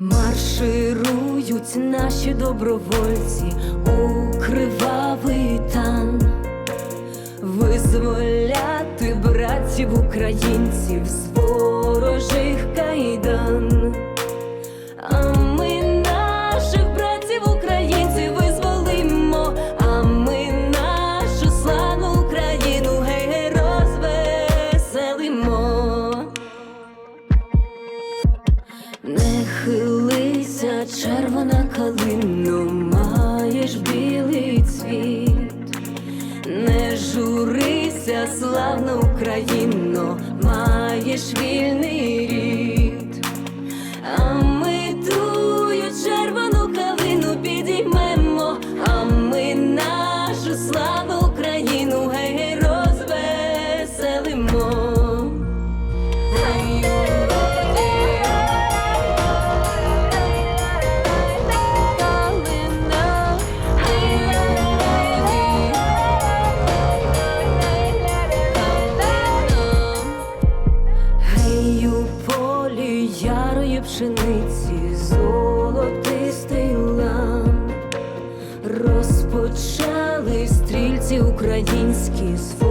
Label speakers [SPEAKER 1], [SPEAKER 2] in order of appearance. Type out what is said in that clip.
[SPEAKER 1] Марширують наші добровольці у кривавий тан, визволяти братів українців з ворожих кайдан. Хилися, червона калино, маєш білий цвіт, не журися, славна Україно, маєш вільний рід, пшениці, золотистий лан, розпочали стрільці українські свої.